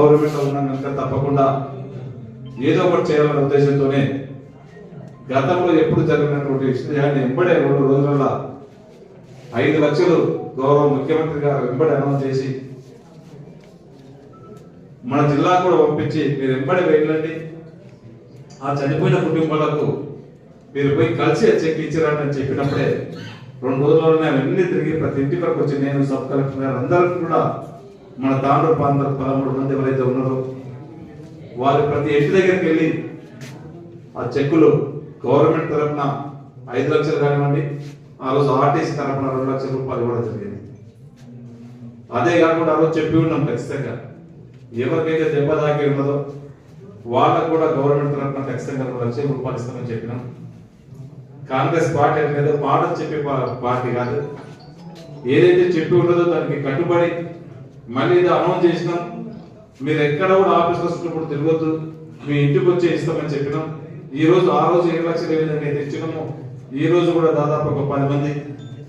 Government ఉన్నాక తప్పకుండా ఏదో ఒకటి చేయాలనే ఉద్దేశంతోనే గతంలో ఎప్పుడు జరిగినటువంటి విషయాన్ని వెంబడే రెండు రోజుల ఐదు లక్షలు గౌరవ ముఖ్యమంత్రి గారు వెంబడి అనౌన్స్ చేసి మన జిల్లా కూడా పంపించి మీరు వెంబడి వెళ్ళండి ఆ చనిపోయిన కుటుంబాలకు మీరు పోయి కలిసి చెక్ ఇచ్చారని చెప్పినప్పుడే రెండు రోజుల్లోనే అవన్నీ తిరిగి ప్రతి ఇంటి వరకు వచ్చి నేను సబ్ కలెక్టర్ గారు అందరికీ కూడా మన తాండ్రు పాండ్ర పదమూడు మంది ఎవరైతే ఉన్నారో వారు ప్రతి ఇంటి దగ్గరికి వెళ్ళి ఆ చెక్కులు గవర్నమెంట్ తరఫున ఐదు లక్షలు కానివ్వండి ఆ రోజు ఆర్టీసీ తరఫున రెండు లక్షల రూపాయలు ఇవ్వడం జరిగింది. అదే కాకుండా ఆ రోజు చెప్పి ఉన్నాం ఖచ్చితంగా. ఎవరికైతే దెబ్బ తాకి ఉన్నదో వాళ్ళకు కూడా గవర్నమెంట్ తరఫున ఖచ్చితంగా రెండు లక్షల రూపాయలు ఇస్తామని చెప్పినాం. కాంగ్రెస్ పార్టీ అనేది మాట చెప్పే పార్టీ కాదు. ఏదైతే చెప్పి ఉన్నదో దానికి కట్టుబడి మళ్ళీ ఇది అనౌన్స్ చేసినాం. మీరు ఎక్కడ కూడా ఆఫీస్ వస్తున్నప్పుడు తిరగొద్దు. మీ ఇంటికి వచ్చే ఇస్తామని చెప్పినాం. ఈ రోజు ఆ రోజు ఏడు లక్షలు ఏ విధంగా అయితే ఇచ్చినామో ఈ రోజు కూడా దాదాపు ఒక పది మంది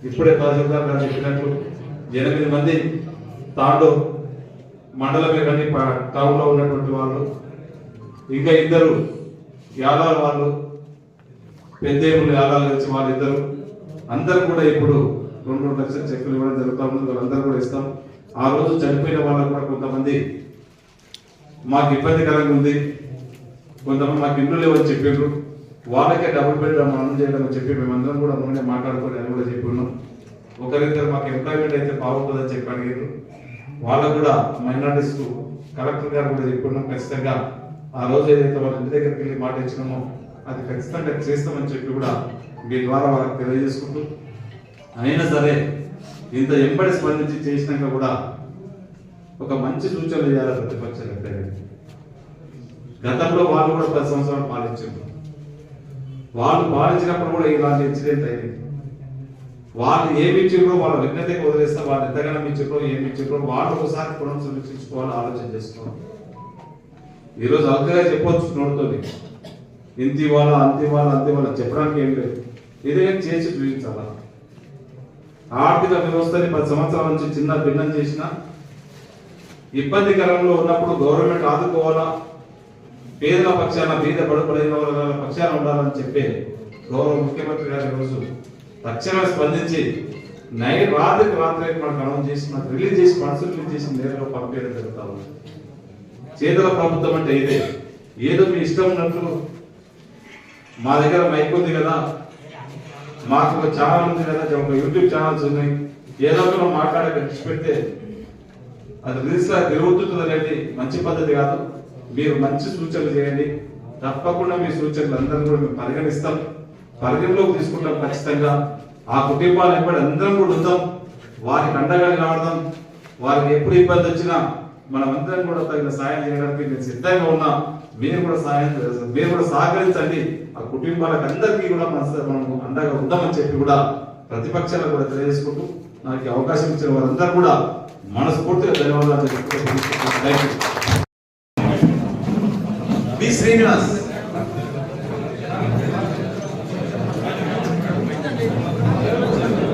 ఇప్పుడే తహసీల్దార్ గారు చెప్పినట్లు ఎనిమిది మంది తాండూ మండలమే కానీ టౌన్లో ఉన్నటువంటి వాళ్ళు ఇంకా ఇద్దరు యాదాల వాళ్ళు పెద్దేములు యాదాలు వచ్చి వాళ్ళిద్దరు. అందరూ కూడా ఇప్పుడు రెండు రెండు లక్షల చెక్కులు ఇవ్వడం జరుగుతూ ఉంది. వాళ్ళందరూ కూడా ఇస్తాం. ఆ రోజు చనిపోయిన వాళ్ళకు కూడా కొంతమంది మాకు ఇబ్బందికరంగా ఉంది. కొంతమంది మాకు ఇల్లు లేవని చెప్పిండ్రు వాళ్ళకే డబుల్ బెడ్రూమ్ అమలు చేయడం చెప్పి మేమందరం కూడా ముందే మాట్లాడుకొని అని కూడా చెప్పి ఉన్నాం ఒకరిద్దరు మాకు ఎంప్లాయ్మెంట్ అయితే బాగుంటుందని చెప్పి అడిగారు వాళ్ళకు కూడా మైనార్టీస్ కలెక్టర్ గారు కూడా చెప్పుకున్నాం ఖచ్చితంగా ఆ రోజు ఏదైతే వాళ్ళ ఇంటి దగ్గరికి వెళ్ళి మాట ఇచ్చినామో అది ఖచ్చితంగా చేస్తామని చెప్పి కూడా మీ ద్వారా వాళ్ళకి తెలియజేసుకుంటూ. అయినా సరే ఇంత ఎంబడి స్పందించి చేసినాక కూడా ఒక మంచి సూచనలు చేయాలి ప్రతిపక్ష ఎప్పుడైనా గతంలో వాళ్ళు కూడా పది సంవత్సరాలు పాలించారు వాళ్ళు పాలించినప్పుడు కూడా ఇలాంటి ఇన్సిడెంట్ అయింది. వాళ్ళు ఏమి ఇచ్చిండ్రో వాళ్ళ విజ్ఞతకి వదిలేస్తే వాళ్ళు ఎంతగానో ఇచ్చిండ్రో ఏమి వాళ్ళు ఒకసారి పునః సమీక్షించుకోవాలి ఆలోచన చేసుకోవాలి ఈరోజు అల్కగా చెప్పొచ్చు నోడుతోని ఇంత ఇవాళ అంత ఇవాళ అంత ఇవాళ చెప్పడానికి ఏం లేదు. ఏదైనా చేసి చూపించాలా? ఆర్థిక వ్యవస్థని పది సంవత్సరాల నుంచి చిన్న భిన్నం చేసిన ఇబ్బందికరంలో ఉన్నప్పుడు గవర్నమెంట్ ఆదుకోవాలా? పేదల పక్షాన బీద పడుపడిన వాళ్ళ పక్షాన ఉండాలని చెప్పే గౌరవ ముఖ్యమంత్రి గారు ఈరోజు తక్షణమే స్పందించి నై రాత్రికి రాత్రి మనకు అనౌన్స్ చేసి మనకు రిలీజ్ చేసి ఫండ్స్ రిలీజ్ చేసి నేరుగా పంపేయడం జరుగుతా ఉంది. చేతుల ప్రభుత్వం అంటే ఇదే. ఏదో మీ ఇష్టం ఉన్నట్లు మా దగ్గర మైక్ ఉంది కదా మాకు ఒక ఛానల్ ఉంది కదా ఒక యూట్యూబ్ ఛానల్స్ ఉన్నాయి. ఏదో ఒకటి మాట్లాడే ఖర్చు పెడితే అది రీల్స్ లా తిరుగుతుంది అనేది మంచి పద్ధతి కాదు. మీరు మంచి సూచనలు చేయండి. తప్పకుండా మీ సూచనలు అందరం కూడా మేము పరిగణిస్తాం. పరిగణలోకి తీసుకుంటాం ఖచ్చితంగా. ఆ కుటుంబాలు ఎప్పుడు అందరం కూడా ఉందాం. వారికి అండగా నిలబడదాం. వారికి ఎప్పుడు ఇబ్బంది వచ్చినా మనం అందరం కూడా తగిన సాయం చేయడానికి నేను సిద్ధంగా ఉన్నా. మీరు కూడా సాయం మీరు కూడా సహకరించండి. ఆ కుటుంబాలకు అందరికీ కూడా మన మనం అండగా ఉందామని చెప్పి కూడా ప్రతిపక్షాలు కూడా తెలియజేసుకుంటూ నాకు అవకాశం ఇచ్చిన వారందరూ కూడా మనస్ఫూర్తిగా ధన్యవాదాలు తెలుపుకుంటూ Srinivas B Srinivas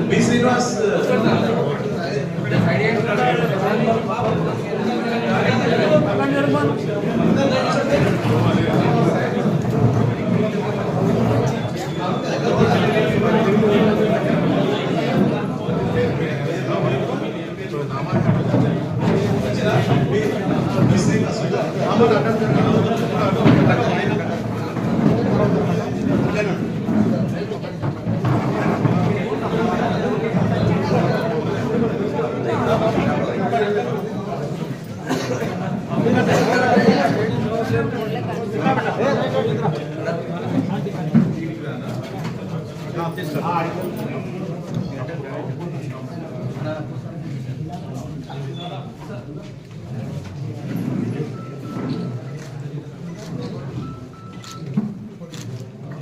B Srinivas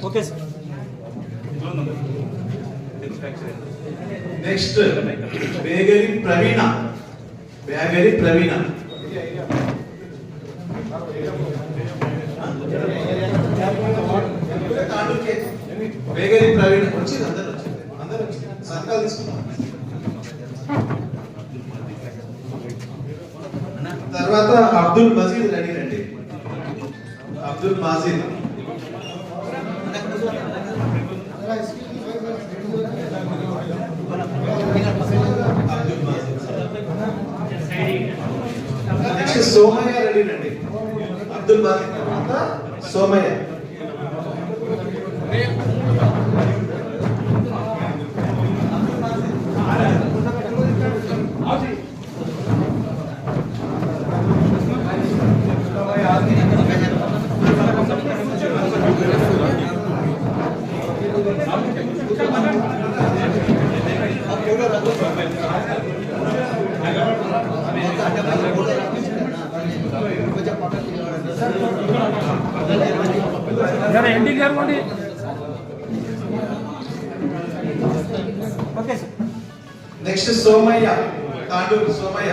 okay sir. Next Begari Praveena. Begari Praveena. Begari Praveena. వచ్చింది అందరు వచ్చింది. అందరు వచ్చింది. సంతకాలు తీసుకున్నాం తర్వాత అబ్దుల్ మజీద్ రెడీ రండి. అబ్దుల్ మజీద్. సోమయ్య రెడ్డి అండి అబ్దుల్ బాజిద్ తర్వాత సోమయ్య. జర ఎండికి జరగండి okay sir. Next Somayya Tandur Somayya.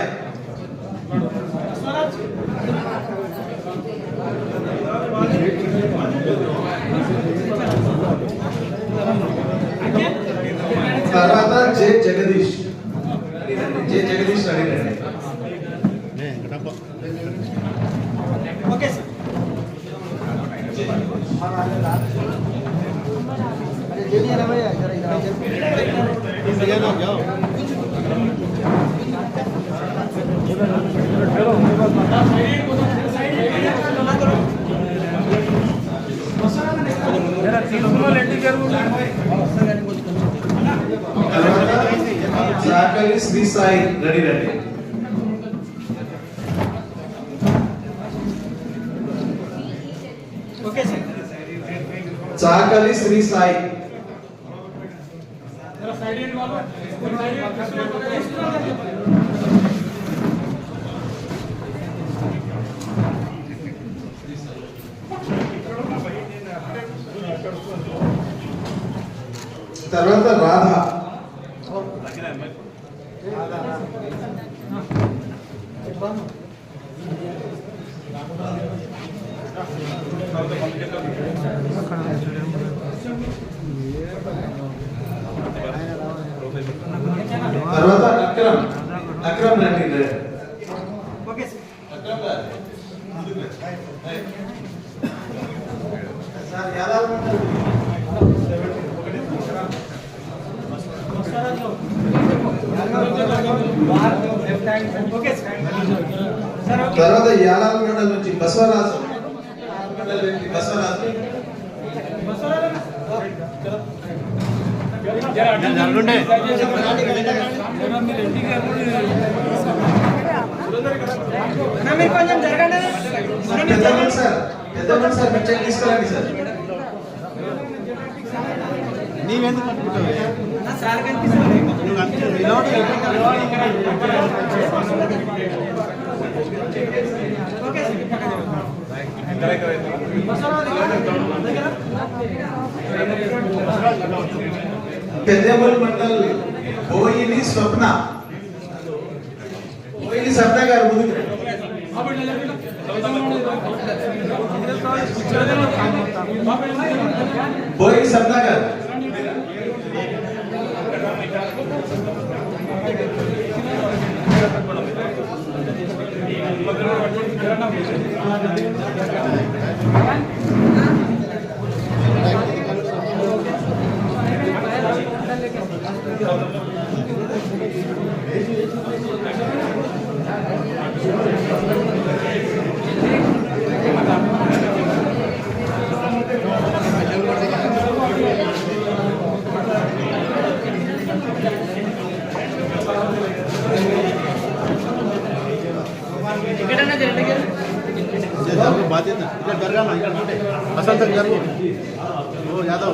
తర్వాత J Jagadish J Jagadish ready రండి ఓకే సార్ జర తీసుకున్న ఎండికి జరగండి తర్వాత సాకలి శ్రీ సాయి రెడీ రండి ఓకే సార్ చాకలి శ్రీ సాయి తర్వాత రాధ. తర్వాత అక్రమ్ అక్రమ్ రండి రండి. ఓకే సార్ అక్రమ్ గారు ముందుకు రండి. Sir Yadav okay sir sir okay Yalala నుంచి బసవరాజు. బసవరాజు. పెద్దమ్మ సార్ పెద్దమ్మ సార్ తీసుకురండి సార్. నీవెందుకు పెద్దమ్మల మండల్ బోయిని స్వప్న బోయిని స్వప్న గారు ముందుకు రండి. బోయిని స్వప్న గారు बसंत अंजार को वो यादव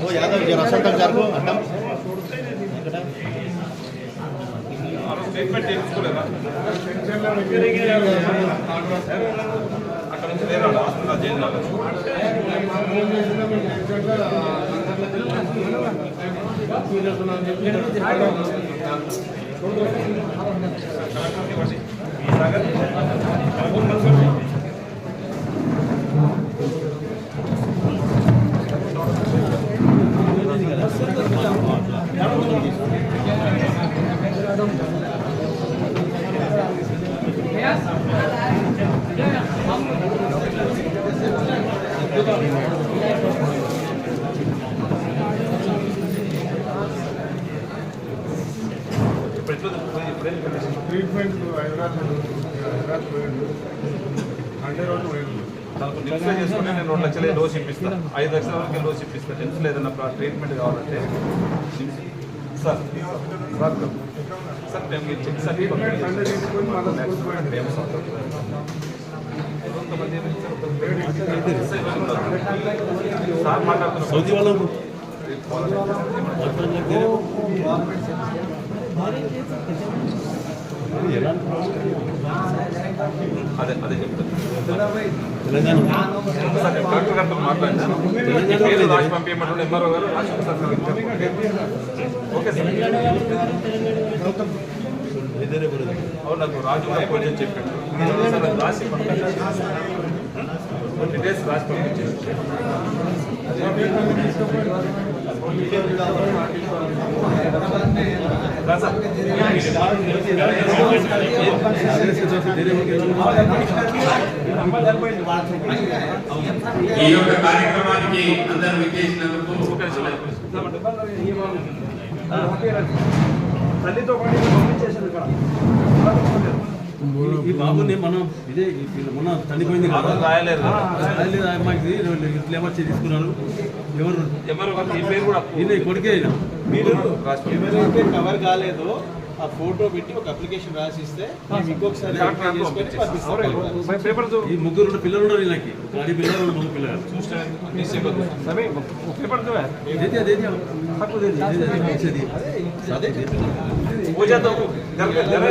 वो यादव जरा बसंत अंजार को अड्डम స్టేట్మెంట్ తెలుసుకోలేదా అక్కడ నుంచి వేరే హాస్పిటల్ చేయాలి కలెక్టర్ ట్రీట్మెంట్ అంటే రోజు చేసుకుంటే నేను రెండు లక్షల డోస్ ఇప్పిస్తాను ఐదు లక్షల వరకు డోస్ ఇప్పిస్తాను టెన్షన్ లేదన్న ట్రీట్మెంట్ కావాలంటే. సార్ సార్ మేము మీరు చెక్ సార్ ట్రీట్మెంట్ అంటే అదే అదే చెప్తాను కలెక్టర్ గారితో మాట్లాడినాను పేరు రాసి పంపించమంటే ఎంఆర్ఓ గారు రాసి. Okay sir. అవును నాకు రాజు గారు ఫోన్ చేసి చెప్పాడు. సార్ అది రాసి పంపించాను డీటెయిల్స్ రాసి పంపించాను. ఈ యొక్క కార్యక్రమానికి అందరూ విచ్చేసినందుకు తల్లితో పాటు పంపించేసారు ఇక్కడ. ఈ బాబుని మనం ఇదే మొన్న చనిపోయింది రాయలేదు కదా. రాయలేదు, ఆ అమ్మాయికి ఇట్లా ఏమొచ్చి తీసుకున్నారు. ఎవరు? కూడా ఈయన కొడుకే. మీరు. ఎవరైతే కవర్ కాలేదో ఆ ఫోటో పెట్టి ఒక అప్లికేషన్ రాసి ఇస్తే మేము ఇంకొకసారి ఈ ముగ్గురు పిల్లలు ఉన్నారు వీళ్ళకి ఆడి పిల్లలు మగ పిల్లలు. చూస్తే. పేపర్ पूजा तो घर पे घर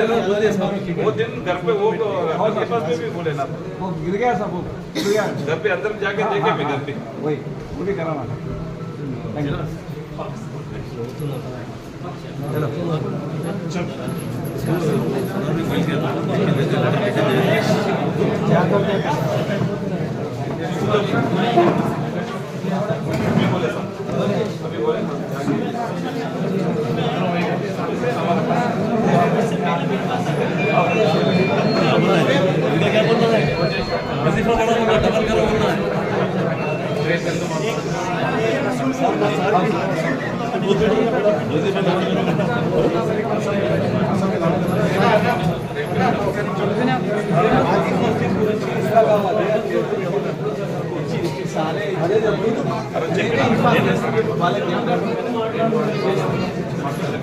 वो दिन घर पे वो के पास में भी बोले ना। वो गिर गया सब वो गिर गया घर पे अंदर जाके देखे भी घर पे वही वो भी करा चलो Спасибо.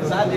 సార్